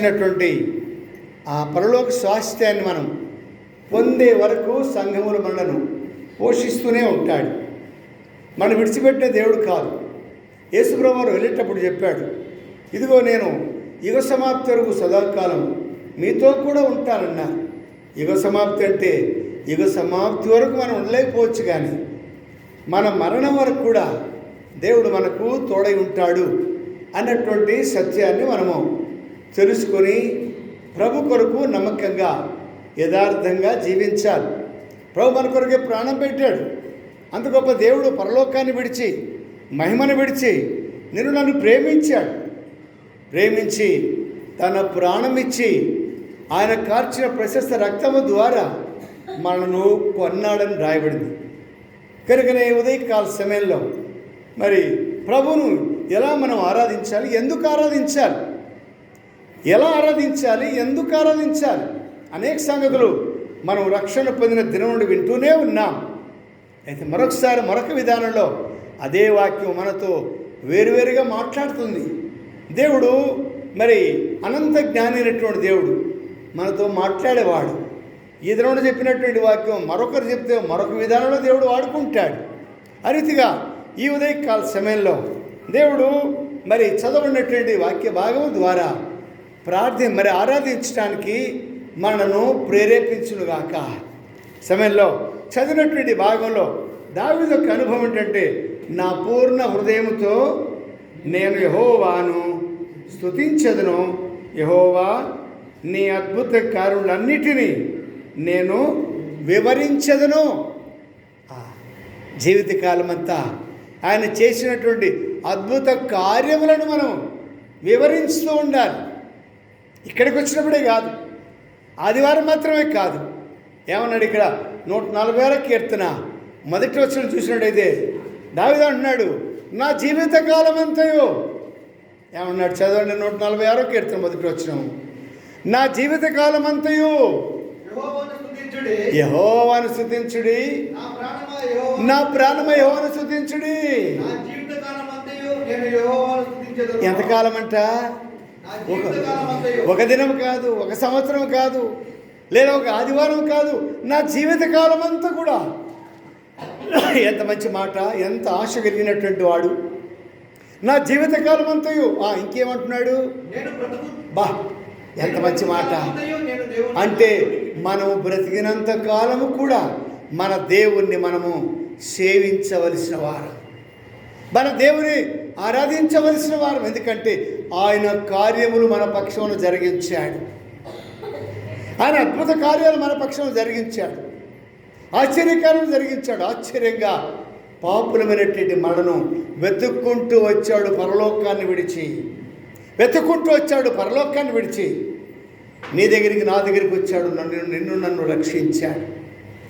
కావలసినటువంటి ఆ పరలోక స్వాస్థ్యాన్ని మనం పొందే వరకు సంఘములు మనలను పోషిస్తూనే ఉంటాడు. మనం విడిచిపెట్టే దేవుడు కాదు. యేసుప్రభువారు వెళ్ళేటప్పుడు చెప్పాడు ఇదిగో నేను యుగ సమాప్తి వరకు సదాకాలం మీతో కూడా ఉంటానన్నా. యుగ సమాప్తి అంటే యుగ సమాప్తి వరకు మనం ఉండలేకపోవచ్చు కానీ మన మరణం వరకు కూడా దేవుడు మనకు తోడై ఉంటాడు అన్నటువంటి సత్యాన్ని మనము తెలుసుకొని ప్రభు కొరకు నమ్మకంగా యథార్థంగా జీవించాలి. ప్రభు మన కొరకే ప్రాణం పెట్టాడు. అంత గొప్ప దేవుడు పరలోకాన్ని విడిచి మహిమను విడిచి నేను నన్ను ప్రేమించాడు. ప్రేమించి తన ప్రాణం ఇచ్చి ఆయన కార్చిన ప్రశస్త రక్తము ద్వారా మనను కొన్నాడని రాయబడింది. కనుకనే ఉదయకాల సమయంలో మరి ప్రభువును ఎలా మనం ఆరాధించాలి? ఎందుకు ఆరాధించాలి? ఎలా ఆరాధించాలి? ఎందుకు ఆరాధించాలి? అనేక సంగతులు మనం రక్షణ పొందిన దినం నుండి వింటూనే ఉన్నాం. అయితే మరొకసారి మరొక విధానంలో అదే వాక్యం మనతో వేరువేరుగా మాట్లాడుతుంది. దేవుడు మరి అనంత జ్ఞాని అయినటువంటి దేవుడు మనతో మాట్లాడేవాడు. ఈ చెప్పినటువంటి వాక్యం మరొకరు చెప్తే మరొక విధానంలో దేవుడు వాడుకుంటాడు. ఆ రీతిగా ఈ ఉదయకాల సమయంలో దేవుడు మరి చదవనటువంటి వాక్య భాగం ద్వారా ప్రార్థన మరి ఆరాధించడానికి మనను ప్రేరేపించునుగాక. సమయంలో చదివినటువంటి భాగంలో దావిద యొక్క అనుభవం ఏంటంటే నా పూర్ణ హృదయంతో నేను యహోవాను స్థుతించదును యహోవా నీ అద్భుత కారులన్నిటినీ నేను వివరించదును. జీవితకాలం అంతా ఆయన చేసినటువంటి అద్భుత కార్యములను మనం వివరిస్తూ ఉండాలి. ఇక్కడికి వచ్చినప్పుడే కాదు. ఆదివారం మాత్రమే కాదు. ఏమన్నాడు ఇక్కడ? నూట నలభై ఆరో కీర్తన. మొదటి వచ్చిన చూసినట్టయితే దావిదా అంటున్నాడు నా జీవిత కాలం అంతయో ఏమన్నాడు? చదవండి నూట నలభై ఆరో కీర్తన మొదటి వచ్చిన నా జీవిత కాలం అంతయు యెహోవాను స్థుతించుడి నా ప్రాణమా యహోవాను? స్తుతించెదను. ఎంతకాలం అంట ఒక ఒక దినం కాదు ఒక సంవత్సరం కాదు లేదా ఒక ఆదివారం కాదు నా జీవితకాలం అంతా కూడా ఎంత మంచి మాట ఎంత ఆశ కలిగినటువంటి వాడు. నా జీవితకాలం అంతయు ఇంకేమంటున్నాడు? బా ఎంత మంచి మాట. అంటే మనము బ్రతికినంత కాలము కూడా మన దేవుణ్ణి మనము సేవించవలసిన వారు. మన దేవుని ఆరాధించవలసిన వారు. ఎందుకంటే ఆయన కార్యములు మన పక్షమును జరిగించాడు. ఆయన అద్భుత కార్యాలు మన పక్షంలో జరిగించాడు. ఆశ్చర్యకార్యం జరిగించాడు. ఆశ్చర్యంగా పాపులమైనటువంటి మనను వెతుక్కుంటూ వచ్చాడు పరలోకాన్ని విడిచి. వెతుక్కుంటూ వచ్చాడు పరలోకాన్ని విడిచి. నీ దగ్గరికి నా దగ్గరికి వచ్చాడు. నన్ను నిన్ను నన్ను రక్షించాడు.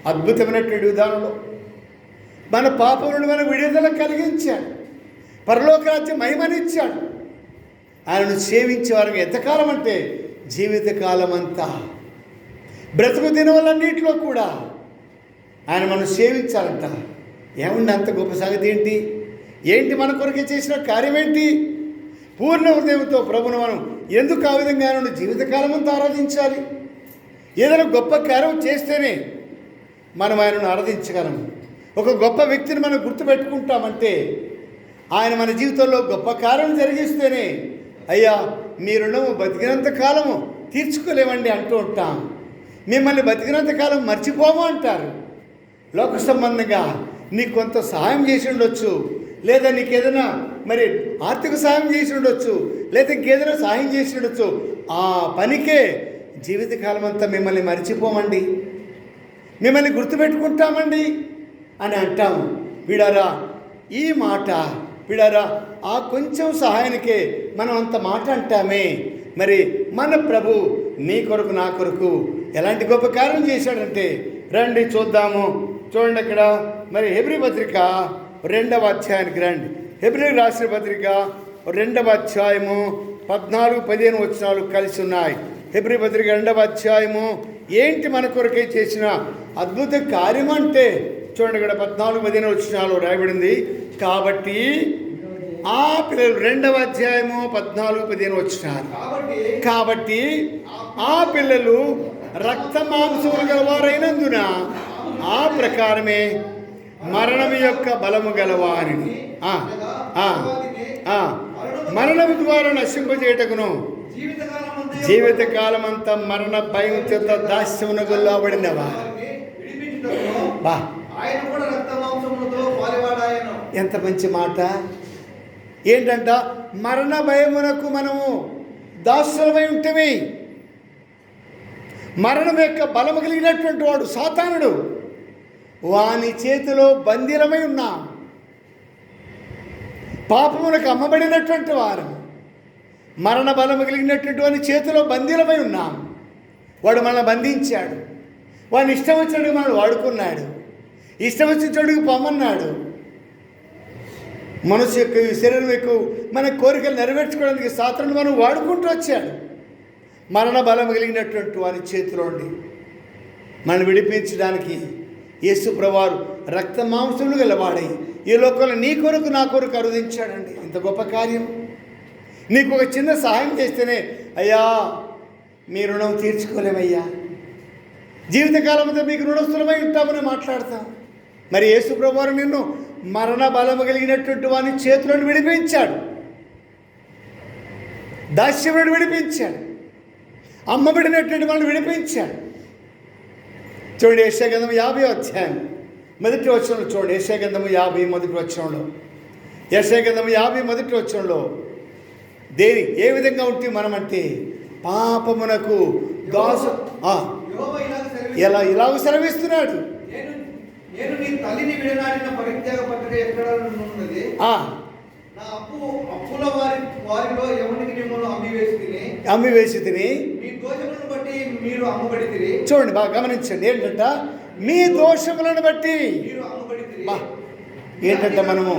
అద్భుతమైనటువంటి విధానంలో మన పాపం నుండి మన విడుదల కలిగించాడు. పరలోకరాజ్య మహిమనిచ్చాడు. ఆయనను సేవించే వారికి ఎంతకాలం అంటే జీవితకాలం అంతా బ్రతుకు దినవలన్నింటిలో కూడా ఆయన మనం సేవించాలంట. ఏముంది అంత గొప్ప సంగతి ఏంటి? ఏంటి మన కొరకు చేసిన కార్యం ఏంటి పూర్ణ హృదయంతో ప్రభును మనం ఎందుకు ఆ విధంగా ఆయనను జీవితకాలం అంతా ఆరాధించాలి? ఏదైనా గొప్ప కార్యం చేస్తేనే మనం ఆయనను ఆరాధించగలం. ఒక గొప్ప వ్యక్తిని మనం గుర్తుపెట్టుకుంటామంటే ఆయన మన జీవితంలో గొప్ప కార్యం జరిగిస్తేనే అయ్యా మీ రుణము బతికినంత కాలము తీర్చుకోలేమండి అంటూ ఉంటాం. మిమ్మల్ని బతికినంత కాలం మర్చిపోము అంటారు. లోక సంబంధంగా నీకు కొంత సహాయం చేసి ఉండొచ్చు. లేదా నీకు ఏదైనా మరి ఆర్థిక సహాయం చేసి ఉండొచ్చు. లేదా ఇంకేదైనా సహాయం చేసి ఉండొచ్చు. ఆ పనికే జీవితకాలం అంతా మిమ్మల్ని మర్చిపోమండి. మిమ్మల్ని గుర్తుపెట్టుకుంటామండి అని అంటాం. వీడారా ఈ మాట విడారా ఆ కొంచెం సహాయానికే మనం అంత మాట అంటామే. మరి మన ప్రభు నీ కొరకు నా కొరకు ఎలాంటి గొప్ప కార్యం చేశాడంటే రండి చూద్దాము. చూడండి అక్కడ మరి హెబ్రి పత్రిక రెండవ అధ్యాయానికి రండి. హెబ్రి రాసిన పత్రిక రెండవ అధ్యాయము పద్నాలుగు పదిహేను వచనాలు కలిసి ఉన్నాయి. హెబ్రి పత్రిక రెండవ అధ్యాయము ఏంటి మన కొరకై చేసిన అద్భుత కార్యం అంటే చూడండి ఇక్కడ పద్నాలుగు పదిహేను వచనాలు రాయబడింది. కాబట్టి ఆ పిల్లలు రెండవ అధ్యాయము పద్నాలుగు పదిహేను వచ్చినారు. కాబట్టి కాబట్టి ఆ పిల్లలు రక్త మాంసములు గలవారైనందున ఆ ప్రకారమే మరణం యొక్క బలము గలవారిని. మరణము ద్వారా నశింపజేయటకును జీవితకాలమంతయు జీవిత కాలమంతా మరణ భయం చేత దాస్యమునకు లోబడినవా బా ఆయన కూడా రక్త మాంసములతో పాలివాడాయను. ఎంత మంచి మాట. ఏంటంట? మరణ భయమునకు మనము దాసులమై ఉంటమే. మరణం యొక్క బలము కలిగినటువంటి వాడు సాతానుడు. వాని చేతిలో బందిరమై ఉన్నా. పాపమునకు అమ్మబడినటువంటి వారు. మరణ బలము కలిగినటువంటి వాని చేతిలో బందీలమై ఉన్నాం. వాడు మనల్ని బంధించాడు. వాడిని ఇష్టం వచ్చినట్టు మనల్ని వాడుకున్నాడు. ఇష్టం వచ్చిన చోటుకు పొమ్మన్నాడు. మనసు యొక్క శరీరం యొక్క మన కోరికలు నెరవేర్చుకోవడానికి సాత్రను మనం వాడుకుంటూ వచ్చాడు. మరణ బలం కలిగినటువంటి వారి చేతిలో ఉండి మనం విడిపించడానికి యేసు ప్రవారు రక్త మాంసములు గలవాడై ఈ లోకంలో నీ కొరకు నా కొరకు అరుదించాడండి. ఇంత గొప్ప కార్యం. నీకు ఒక చిన్న సహాయం చేస్తేనే అయ్యా మీ రుణం తీర్చుకోలేమయ్యా. జీవితకాలం అంతా మీకు రుణస్థులమై ఉంటామని మాట్లాడతాం. మరి యేసు ప్రభువారు నిన్ను మరణ బలము కలిగినటువంటి వాని చేతులను విడిపించాడు. దాస్యముడు విడిపించాడు. అమ్మబడినటువంటి వాళ్ళని విడిపించాడు. చూడండి యశాగంధము యాభై అధ్యాయం. మొదటి వచనంలో చూడండి. యశాగంధము యాభై మొదటి వచనంలో. యశాగంధము యాభై మొదటి వచనంలో దేని ఏ విధంగా ఉంటే మనమంటే పాపమునకు దాసు ఎలా ఇలాగ సెలవిస్తున్నాడు. నేను నీ తల్లిని విడనాడిన పరిత్యాగ పత్రిక ఎక్కడ ఉన్నది? ఆ, నా అప్పు అప్పుల వారి వారిలో ఎవరికి మిమ్మల్ని అమ్మివేసి తిని అమ్మి వేసి తిని మీ దోషములను బట్టి మీరు అమ్మబడి చూడండి బాగా గమనించండి. ఏంటంట? మీ దోషములను బట్టి మీరు అమ్మబడి ఏంటంటే మనము?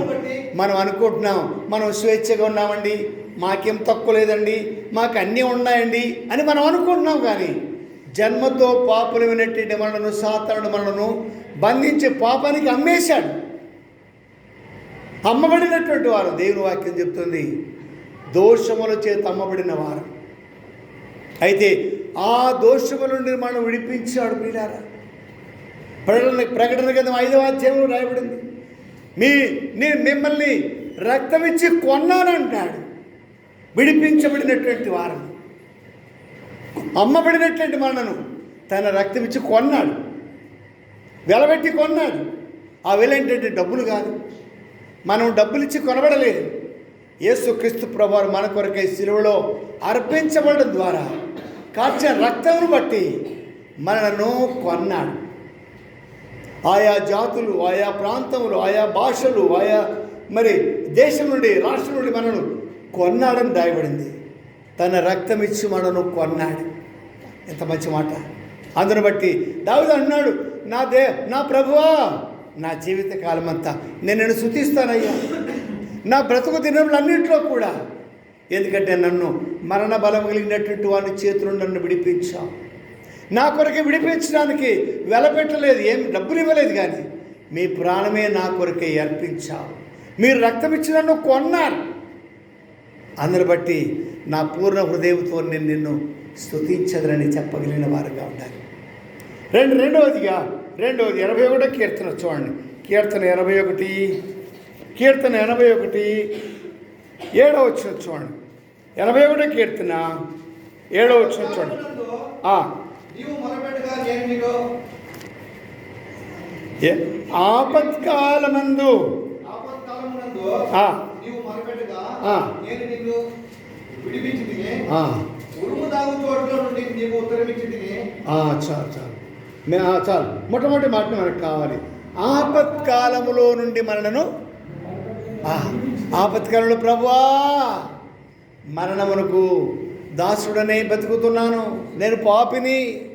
మనం అనుకుంటున్నాం మనం స్వేచ్ఛగా ఉన్నామండి మాకేం తక్కువ లేదండి మాకు అన్నీ ఉన్నాయండి అని మనం అనుకుంటున్నాం కానీ జన్మతో పాపలు వినటువంటి మనలను సాతానుడు మనలను బంధించి పాపానికి అమ్మేశాడు. అమ్మబడినటువంటి వారు దేవుని వాక్యం చెప్తుంది దోషముల చేత అమ్మబడిన వారు. అయితే ఆ దోషముల నుండి మనం విడిపించాడు మీడారా ప్రకటన ప్రకటన గ్రంథం ఐదవ అధ్యాయంలో రాయబడింది. మీ నేను మిమ్మల్ని రక్తమిచ్చి కొన్నానంటాడు. విడిపించబడినటువంటి వారిని. అమ్మబడినటువంటి మనను? తన రక్తం ఇచ్చి కొన్నాడు. వెలబెట్టి కొన్నాడు. ఆ వెల ఏంటంటే డబ్బులు కాదు. మనం డబ్బులు ఇచ్చి కొనబడలేదు. యేసుక్రీస్తు ప్రభువారు మన కొరకై సిలువలో అర్పించబడడం ద్వారా కాచిన రక్తమును బట్టి మనను కొన్నాడు. ఆయా జాతులు ఆయా ప్రాంతములు ఆయా భాషలు ఆయా మరి దేశం నుండి రాష్ట్రం నుండి మనను కొన్నాడని దాయబడింది. తన రక్తం ఇచ్చి మనను కొన్నాడు ఎంత మంచి మాట. అందును బట్టి దావిదు అన్నాడు నా దే నా ప్రభువా నా జీవిత కాలం అంతా నేను నిన్ను శుతిస్తానయ్యా నా బ్రతుకు దినములన్నింటిలో కూడా. ఎందుకంటే నన్ను మరణ బలం కలిగినటువంటి వాని చేతులు నన్ను విడిపించావు నా కొరకే విడిపించడానికి వెలపెట్టలేదు ఏం డబ్బులు ఇవ్వలేదు కానీ మీ ప్రాణమే నా కొరకే అర్పించావు. మీరు రక్తం ఇచ్చి నన్ను కొన్నారు అందుని బట్టి నా పూర్ణ హృదయంతో నేను నిన్ను స్తుతించదరని చెప్పగలిగిన వారుగా ఉండాలి. రెండు రెండవదిగా రెండవది ఎనభై ఒకటో కీర్తన చూడండి. కీర్తన ఎనభై ఒకటి కీర్తన ఎనభై ఒకటి ఏడవ వచ్చిన చూడండి. ఎనభై ఒకటో కీర్తన ఏడవ వచ్చిన చూడండి. ఆపత్కాలమందు ఆపత్కాలమునందు నీవు. నేను నిన్ను విడిపించి ఉరుము దాగు చోట్ల నుండి చాలు చాలు. మే ఆ, చాలు. మొట్టమొదటి మాట మనకు కావాలి. ఆపత్కాలములో నుండి మనలను ఆపత్కాలంలో ప్రభువా మరణమునకు దాసుడనే బతుకుతున్నాను. నేను పాపిని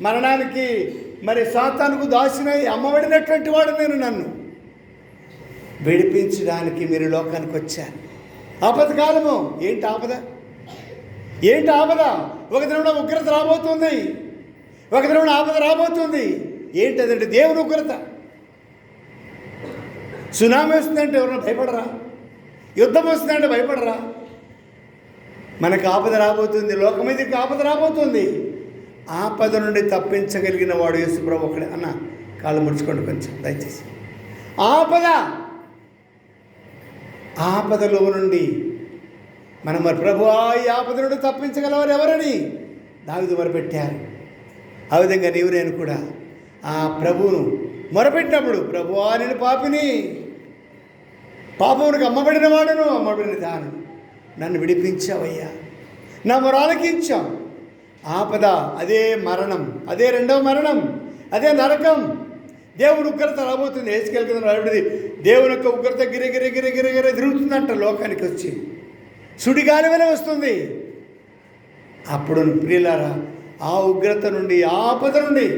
మరణానికి మరి సాతానుకు దాసునై అమ్మబడినటువంటి వాడు నేను నన్ను. విడిపించడానికి మీరు లోకానికి వచ్చారు. ఆపదకాలము ఏంటి ఆపద? ఏంటి ఆపద? ఒక దినమున ఉగ్రత రాబోతుంది. ఒక దినమున ఆపద రాబోతుంది. ఏంటి అదంటే దేవుని ఉగ్రత. సునామీ వస్తుందంటే ఎవరైనా భయపడరా? యుద్ధం వస్తుందంటే భయపడరా? మనకు ఆపద రాబోతుంది. లోకం మీదకి ఆపద రాబోతుంది. ఆపద నుండి తప్పించగలిగిన వాడు యేసుప్రభు ఒకడే అన్న కాళ్ళు ముడుచుకోండి కొంచెం. దయచేసి. ఆపద! ఆపదలో నుండి మనం మరి ప్రభు ఈ ఆపద నుండి తప్పించగలవారు ఎవరని దావిదు మొరపెట్టారు. ఆ విధంగా నీవు నేను కూడా ఆ ప్రభువును మొరపెట్టినప్పుడు ప్రభు నేను పాపిని పాపమునికి అమ్మబడిన వాడును అమ్మబడిన దాను. నన్ను విడిపించావయ్యా. నా మొరాలకించాం ఆపద అదే మరణం అదే రెండవ మరణం అదే నరకం దేవుని ఉగ్రత రాబోతుంది. ఏసుకెళ్ళి కింద రాబడింది దేవుని యొక్క ఉగ్రత గిరి గిరి గిరి తిరుగుతుందంట లోకానికి వచ్చి. సుడిగాలి వలె వస్తుంది. అప్పుడు ప్రియులారా ఆ ఉగ్రత నుండి ఆపద నుండి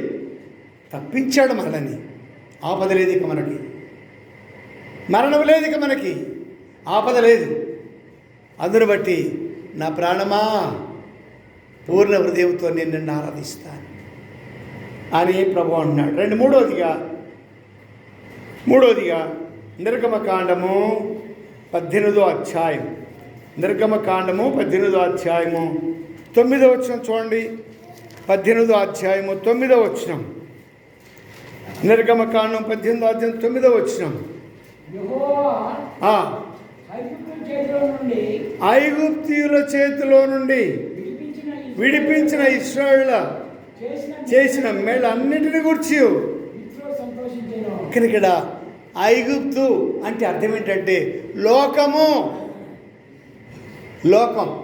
తప్పించాడు మనల్ని. ఆపద లేదు ఇక మనకి. మరణం లేదు ఇక మనకి. ఆపద లేదు. అందును బట్టి నా ప్రాణమా పూర్ణ హృదయంతో నేను నిన్ను ఆరాధిస్తాను. అని ప్రభు అన్నాడు రెండు మూడవదిగా మూడవదిగా నిర్గమకాండము పద్దెనిమిదో అధ్యాయం నిర్గమకాండము పద్దెనిమిదో అధ్యాయము. తొమ్మిదో వచ్చిన చూడండి. పద్దెనిమిదో అధ్యాయము తొమ్మిదో వచ్చినం నిర్గమకాండం పద్దెనిమిదో అధ్యాయం తొమ్మిదో వచ్చినం ఐగుప్తీయుల చేతిలో నుండి విడిపించిన ఇస్రాయేళ్ళ చేసిన మేళ్ళన్నిటిని గుర్చి ఇక్కడ ఐగుప్తు అంటే అర్థం ఏంటంటే లోకము. లోకం.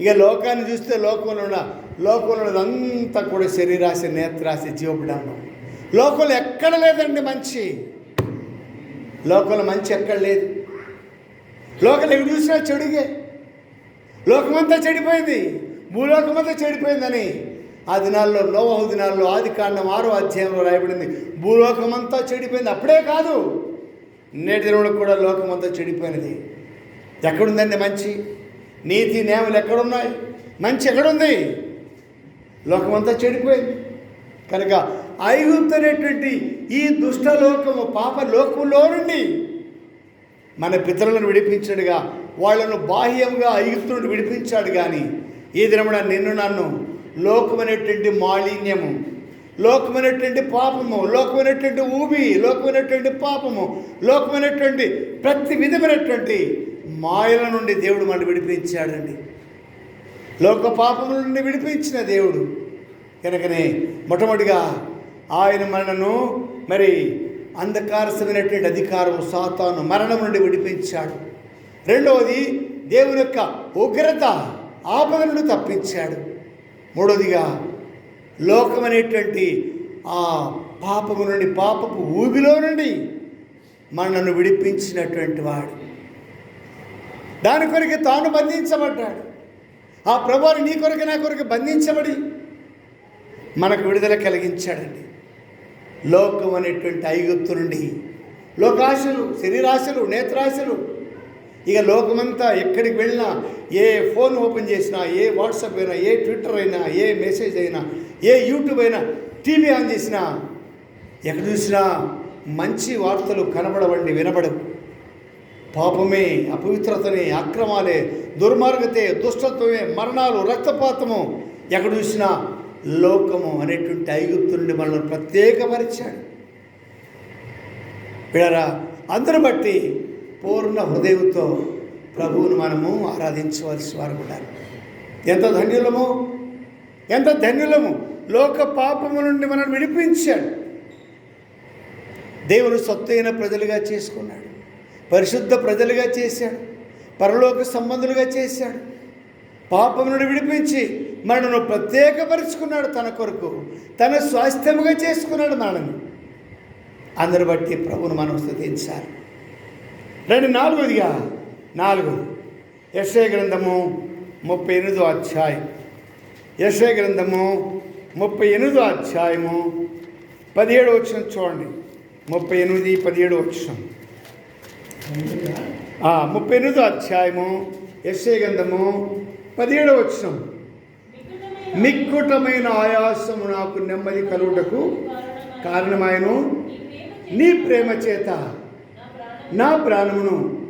ఇక లోకాన్ని చూస్తే లోకంలో ఉన్న లోకంలో ఉన్నదంతా కూడా శరీరాశి నేత్రాశి జీవపడాము లోకంలో ఎక్కడ లేదండి మంచి లోకంలో మంచి ఎక్కడ లేదు. లోకల్ ఎక్కడ చూసినా చెడుగే. లోకమంతా చెడిపోయింది. భూలోకమంతా చెడిపోయిందని. ఆ దినాల్లో నోవహు దినాల్లో ఆది కాండం ఆరో అధ్యాయంలో రాయబడింది. భూలోకమంతా చెడిపోయింది. అప్పుడే కాదు. నేటి దినంలో కూడా లోకమంతా చెడిపోయినది. ఎక్కడుందండి మంచి? నీతి నేమలు ఎక్కడున్నాయి? మంచి ఎక్కడుంది? లోకమంతా చెడిపోయింది. కనుక ఐగుప్తనేటువంటి ఈ దుష్ట లోకము పాప లోకంలో నుండి మన పితరులను విడిపించాడుగా. వాళ్ళను బాహ్యంగా ఐగుప్తు నుండి విడిపించాడు కానీ ఈ దినమున నిన్ను నన్ను లోకమైనటువంటి మాలిన్యము లోకమైనటువంటి పాపము లోకమైనటువంటి ఊబి లోకమైనటువంటి పాపము లోకమైనటువంటి ప్రతి విధమైనటువంటి మాయల నుండి దేవుడు మనం విడిపించాడండి. లోక పాపముల నుండి విడిపించిన దేవుడు. కనుకనే మొట్టమొదటిగా ఆయన మనను మరి అంధకారసమైనటువంటి అధికారము సాతాను మరణం నుండి విడిపించాడు. రెండవది దేవుని యొక్క ఉగ్రత ఆపద నుండి తప్పించాడు. మూడవదిగా లోకమనేటువంటి ఆ పాపము నుండి పాపపు ఊబిలో నుండి మనను విడిపించినటువంటి వాడు. దాని కొరకు తాను బంధించబడ్డాడు. ఆ ప్రభువారు నీ కొరకు నా కొరకు బంధించబడి మనకు విడుదల కలిగించాడండి. లోకం అనేటువంటి ఐగుప్తు నుండి లోకాశలు శరీరాశలు నేత్రాశలు ఇక లోకమంతా ఎక్కడికి వెళ్ళినా ఏ ఫోన్ ఓపెన్ చేసినా ఏ వాట్సాప్ అయినా ఏ ట్విట్టర్ అయినా ఏ మెసేజ్ అయినా ఏ యూట్యూబ్ అయినా టీవీ ఆన్ చేసినా ఎక్కడ చూసినా మంచి వార్తలు కనబడవండి వినబడవు. పాపమే అపవిత్రతనే అక్రమాలే దుర్మార్గతే దుష్టత్వమే మరణాలు రక్తపాతము ఎక్కడ చూసినా లోకము అనేటువంటి ఐగుప్తు నుండి మనల్ని ప్రత్యేకపరిచాడు. పిల్లరా అందరు బట్టి పూర్ణ హృదయంతో ప్రభువును మనము ఆరాధించవలసి వారు కూడా ఎంత ధన్యులము? ఎంత ధన్యులము? లోక పాపము నుండి మనం విడిపించాడు. దేవుడు సొత్తైన ప్రజలుగా చేసుకున్నాడు. పరిశుద్ధ ప్రజలుగా చేశాడు. పరలోక సంబంధులుగా చేశాడు. పాపం నుండి విడిపించి మనను ప్రత్యేకపరుచుకున్నాడు తన కొరకు. తన స్వాస్థ్యముగా చేసుకున్నాడు మనల్ని. అందరు బట్టి ప్రభువును మనం స్థుతించాలి. రెండు నాలుగోదిగా? నాలుగు ఎస్ఏ గ్రంథము ముప్పై ఎనిమిదో అధ్యాయం. ఎస్ఏ గ్రంథము ముప్పై ఎనిమిదో అధ్యాయము పదిహేడు వచ్చిన చూడండి. ముప్పై ఎనిమిది పదిహేడు వచ్చిన ముప్పై ఎనిమిదో అధ్యాయము ఎస్ఏ గ్రంథము పదిహేడు వచ్చిన మిక్కుటమైన ఆయాసము నాకు నెమ్మది కలుగుటకు కారణమాయను. నీ ప్రేమ చేత నా ప్రాణమును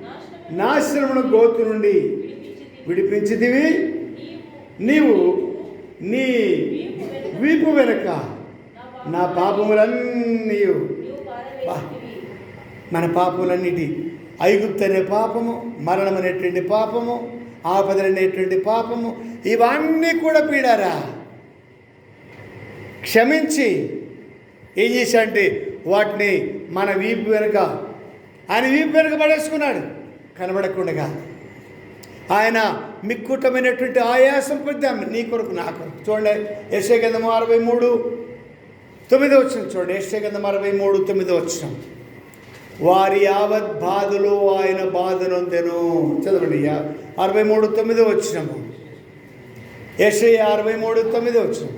నాశనమును గోతు నుండి విడిపించితివి. నీవు నీ వీపు వెనక నా పాపములన్నీ మన పాపములన్నిటి ఐగుప్తు అనే పాపము మరణం అనేటువంటి పాపము ఆపదలనేటువంటి పాపము ఇవన్నీ కూడా పీడారా? క్షమించి ఏం చేశాడంటే వాటిని మన వీపు వెనుక ఆయన వీపు వెనుక పడేసుకున్నాడు. కనబడకుండా ఆయన మిక్కుటమైనటువంటి ఆయాసం పొందాం నీ కొరకు నా కొరకు. చూడండి యశే గంధము అరవై మూడు తొమ్మిదో వచ్చిన చూడండి. యశే గంధం అరవై మూడు తొమ్మిదో వచ్చిన వారి యావత్ బాధలో ఆయన బాధనొందెను చదవండి అరవై మూడు తొమ్మిదో వచ్చినము యశే అరవై మూడు తొమ్మిదో వచ్చిన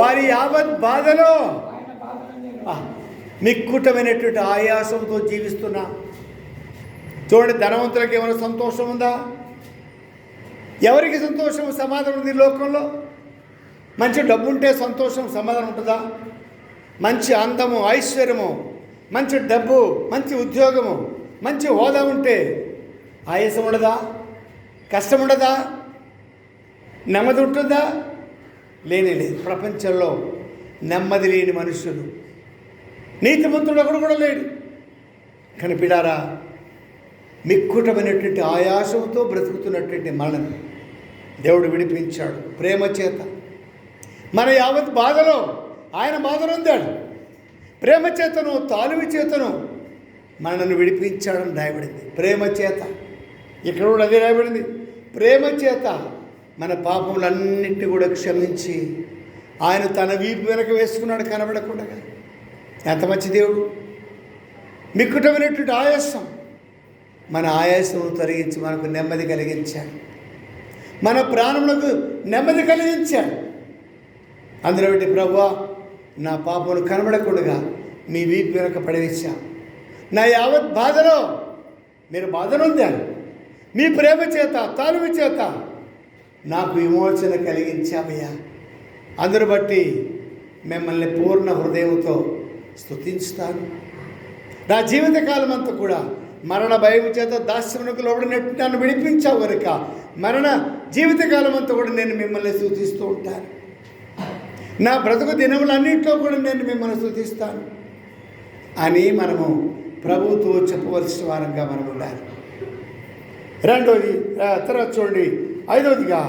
వారి యావత్ బాధలో మిక్కుటమైనటువంటి ఆయాసంతో జీవిస్తున్నా. చూడండి ధనవంతులకు ఏమైనా సంతోషం ఉందా? ఎవరికి సంతోషం? సమాధానం ఉంది లోకంలో. మంచి డబ్బు ఉంటే సంతోషం సమాధానం ఉంటుందా? మంచి అందము ఐశ్వర్యము మంచి డబ్బు మంచి ఉద్యోగము మంచి హోదా ఉంటే ఆయాసం ఉండదా? కష్టం ఉండదా? నెమ్మది ఉంటుందా? లేనే లేదు. ప్రపంచంలో నెమ్మది లేని మనుషులు నీతిమంతుడు ఒకడు కూడా లేడు. కనిపిడారా మిక్కుటమైనటువంటి ఆయాసంతో బ్రతుకుతున్నటువంటి మనల్ని దేవుడు విడిపించాడు ప్రేమ చేత. మన యావత్ బాధలో ఆయన బాధను ఉందాడు ప్రేమ చేతను తాలువి చేతను మనను విడిపించాడని రాయబడింది. ప్రేమ చేత. ఇక్కడ కూడా అదే రాయబడింది. ప్రేమ చేత మన పాపములన్నింటినీ కూడా క్షమించి ఆయన తన వీపు వెనక వేసుకున్నాడు కనబడకుండా. ఎంత మంచి దేవుడు? మిక్కుటమైనటువంటి ఆయాసం. మన ఆయాసం తొలగించి మనకు నెమ్మది కలిగించాడు. మన ప్రాణములకు నెమ్మది కలిగించాడు. అందులో ఒకటి ప్రభువా నా పాపను కనబడకుండా మీ వీపు వెనక పడవేశా. నా యావత్ బాధలో మీరు బాధనొందారు మీ ప్రేమ చేత తాలువి చేత నాకు విమోచన కలిగించామయ్యా. అందరు బట్టి మిమ్మల్ని పూర్ణ హృదయంతో స్తుతించుతాను. నా జీవితకాలం అంతా కూడా మరణ భయం చేత దాస్యమునకు లోబడినట్టు నన్ను విడిపించావు కనుక మరణ జీవితకాలం అంతా కూడా నేను మిమ్మల్ని సూచిస్తూ ఉంటాను. నా బ్రతుకు దినములన్నింటిలో కూడా నేను మిమ్మల్ని సూచిస్తాను అని మనము ప్రభుతో చెప్పవలసిన వారంగా మనం ఉండాలి. రెండోది తర్వాత చూడండి ఐదవదిగా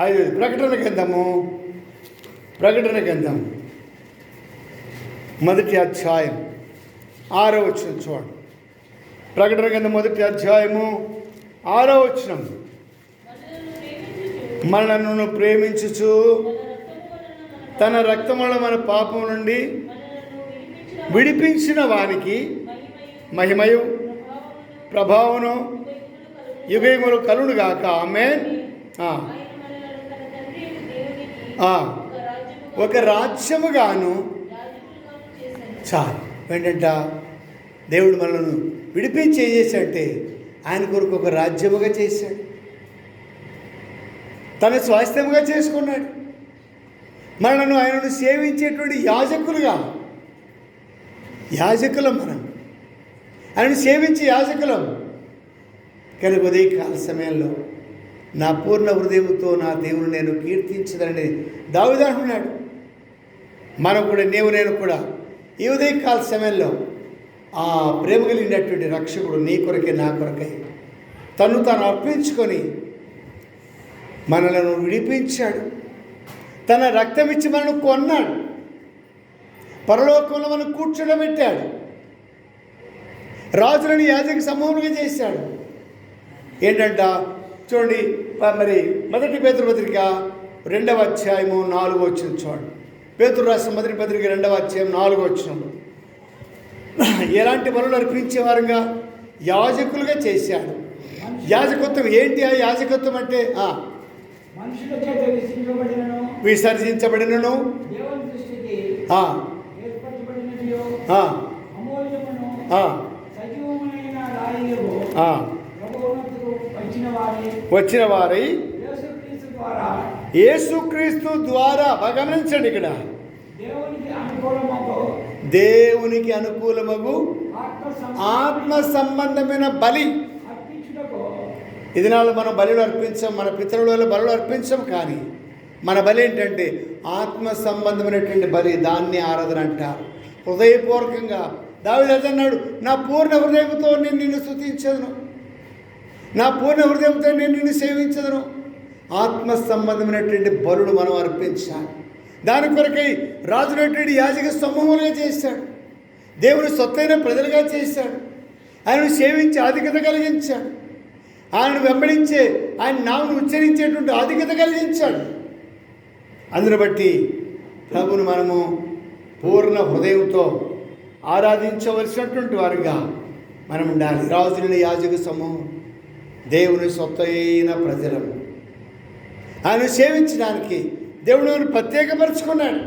ఐదోది ప్రకటన గ్రంథము. ప్రకటన గ్రంథము. మొదటి అధ్యాయం ఆరో వచ్చిన చూడండి. ప్రకటన కింద మొదటి అధ్యాయము ఆరో వచనం. మనను ప్రేమించుచు తన రక్తం వల్ల మన పాపం నుండి విడిపించిన వానికి మహిమయు ప్రభావను యుగములు కలుడు గాక. ఆమె ఒక రాజ్యముగాను చాలు ఏంటంట దేవుడు మనల్ని విడిపించి ఏం చేశాడంటే ఆయన కొరకు ఒక రాజ్యముగా చేశాడు. తన స్వాస్థ్యముగా చేసుకున్నాడు. మనను ఆయనను సేవించేటువంటి యాజకులుగా యాజకులం మనం. ఆయనను సేవించి యాజకులం. కనుక ఉదయకాల సమయంలో నా పూర్ణ హృదయంతో నా దేవుని నేను కీర్తించదని దావిదాడున్నాడు మనం కూడా నీవు నేను కూడా ఈ ఉదయకాల సమయంలో ఆ ప్రేమ కలిగినటువంటి రక్షకుడు నీ కొరకే నా కొరకే. తను తాను అర్పించుకొని మనలను విడిపించాడు. తన రక్తం ఇచ్చి మనను కొన్నాడు. పరలోకంలో మనం కూర్చోబెట్టాడు. రాజులని యాజక సమూహంగా చేశాడు. ఏంటంట? చూడండి మరి మొదటి పేతురు పత్రిక రెండవ అధ్యాయము నాలుగో వచ్చిన చూడండి. పేతురు రాసిన మొదటి పత్రిక రెండవ అధ్యాయం నాలుగో వచ్చిన ఎలాంటి పనులు అర్పించే వారంగా? యాజకులుగా చేశాడు. యాజకత్వం ఏంటి? ఆ యాజకత్వం అంటే విసర్జించబడినను. వచ్చిన వారై. యేసుక్రీస్తు ద్వారా గమనించండి ఇక్కడ. దేవునికి అనుకూలమగు. ఆత్మ సంబంధమైన బలి. దినాల్లో మనం బలులు అర్పించాం మన పితరుల బలులు అర్పించాం కానీ మన బలి ఏంటంటే ఆత్మ సంబంధమైనటువంటి బలి దాన్ని ఆరాధన అంటారు. హృదయపూర్వకంగా దావిది అన్నాడు నా పూర్ణ హృదయంతో నేను నిన్ను స్తుతించదును. నా పూర్ణ హృదయంతో నేను నిన్ను సేవించదును. ఆత్మ సంబంధమైనటువంటి బలుడు మనం అర్పించాలి. దాని కొరకై రాజునటువంటి యాజక సమూహంగా చేశాడు. దేవుని సొత్తైన ప్రజలుగా చేశాడు. ఆయనను సేవించి ఆధిక్యత కలిగించాడు. ఆయనను వెంబడించే ఆయన నామను ఉచ్చరించేటువంటి ఆధిక్యత కలిగించాడు. అందును బట్టి ప్రభును మనము పూర్ణ హృదయంతో ఆరాధించవలసినటువంటి వారుగా మనం ఉండాలి. రాజుని యాజక సమూహం దేవుని సొత్తైన ప్రజలము ఆయన సేవించడానికి దేవుడు మనల్ని ప్రత్యేకపరుచుకున్నాడు.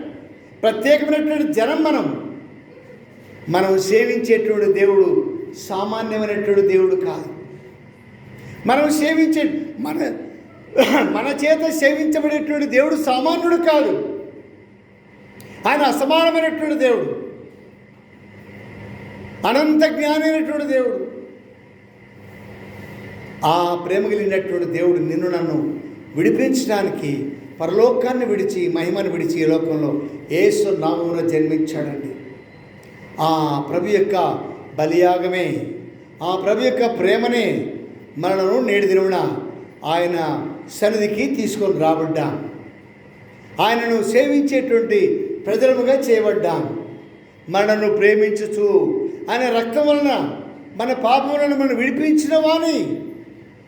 ప్రత్యేకమైనటువంటి జనం మనం. మనం సేవించేటువంటి దేవుడు సామాన్యమైనటువంటి దేవుడు కాదు. మనం సేవించే మన మన చేత సేవించబడేటువంటి దేవుడు సామాన్యుడు కాదు. ఆయన అసమానమైనటువంటి దేవుడు. అనంత జ్ఞానైనటువంటి దేవుడు. ఆ ప్రేమ కలిగినటువంటి దేవుడు నిన్ను నన్ను విడిపించడానికి పరలోకాన్ని విడిచి మహిమను విడిచి ఈ లోకంలో ఏసు నామమున జన్మించాడండి. ఆ ప్రభు యొక్క బలియాగమే ఆ ప్రభు యొక్క ప్రేమనే మనను నేడు దినమున ఆయన సన్నిధికి తీసుకొని రాబడ్డాం. ఆయనను సేవించేటువంటి ప్రజలముగా చేయబడ్డాం. మనను ప్రేమించుచు ఆయన రక్తం వలన మన పాపములను మనం విడిపించిన వాణి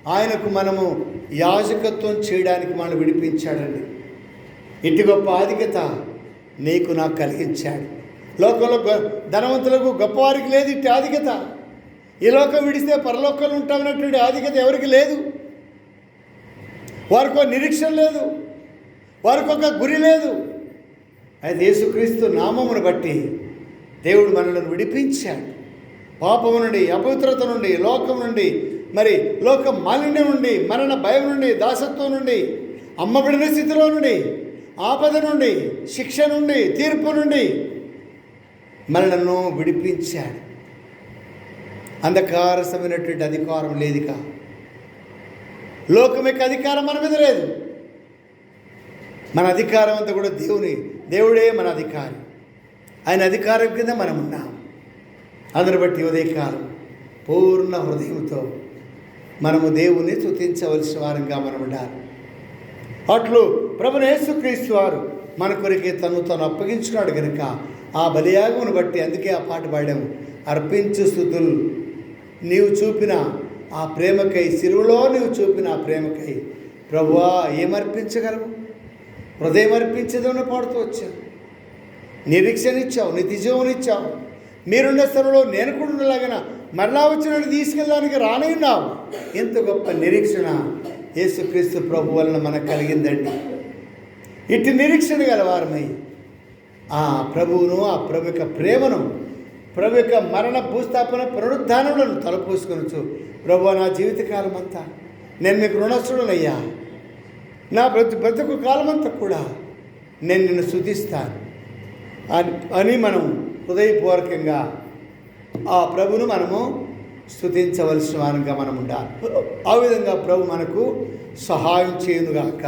ఆయనకు మనము యాజకత్వం చేయడానికి మనం విడిపించాడండి. ఇటు గొప్ప ఆధిక్యత నీకు నాకు కలిగించాడు. లోకంలో గొ- ధనవంతులకు గొప్పవారికి లేదు ఇట్టి ఆధిక్యత. ఈ లోకం విడిస్తే పరలోకంలో ఉంటామన్నటువంటి ఆధిక్యత ఎవరికి లేదు. వారికి ఒక నిరీక్షణ లేదు. వారికి ఒక గురి లేదు. అయితే యేసుక్రీస్తు నామమును బట్టి దేవుడు మనలను విడిపించాడు. పాపము నుండి అపవిత్రత నుండి లోకం నుండి మరి లోక మాలిన్యం నుండి మరణ భయం నుండి దాసత్వం నుండి అమ్మబడిన స్థితిలో నుండి ఆపద నుండి శిక్ష నుండి తీర్పు నుండి మనలను విడిపించాడు. అంధకారసమైనటువంటి అధికారం లేదుక. లోకం యొక్క అధికారం మన మీద లేదు. మన అధికారం అంతా కూడా దేవుని దేవుడే మన అధికారి. ఆయన అధికారం కింద మనం ఉన్నాం అందరు బట్టి ఉదయకాలం పూర్ణ హృదయంతో మనము దేవుని స్థుతించవలసిన వారంగా మనం ఉండాలి. అట్లు ప్రభుని యేసుక్రీస్తు వారు మన కొరికి తను తను అప్పగించుకున్నాడు కనుక ఆ బలియాగమును బట్టి అందుకే ఆ పాట పాడాము. అర్పించు స్థుతులు నీవు చూపిన ఆ ప్రేమకై సిరువులో నీవు చూపిన ఆ ప్రేమకై ప్రభువా ఏమర్పించగలవు? హృదయం అర్పించదని పాడుతూ వచ్చాను నిరీక్షణ ఇచ్చావు ఇచ్చావు మీరున్న స్థలంలో నేను కూడా ఉండలాగిన మరలా వచ్చినట్టు తీసుకెళ్ళడానికి రానయ్యున్నావు ఎంత గొప్ప నిరీక్షణ. యేసుక్రీస్తు ప్రభు వలన మనకు కలిగిందండి. ఇట్టి నిరీక్షణ గలవారమై ఆ ప్రభువును ఆ ప్రభు యొక్క ప్రేమను ప్రభు యొక్క మరణ భూస్థాపన పునరుద్ధానములను తలపోసుకొనొచ్చు ప్రభు నా జీవితకాలం అంతా నేను మీకు రుణస్థుడనయ్యా నా బ్రతు బ్రతుకు కాలమంతా కూడా నేను నిన్ను శుద్ధిస్తాను అని- అని మనం హృదయపూర్వకంగా ఆ ప్రభును మనము స్థుతించవలసిన వారంగా మనం ఉండాలి ఆ విధంగా ప్రభు మనకు సహాయం చేయనుగాక.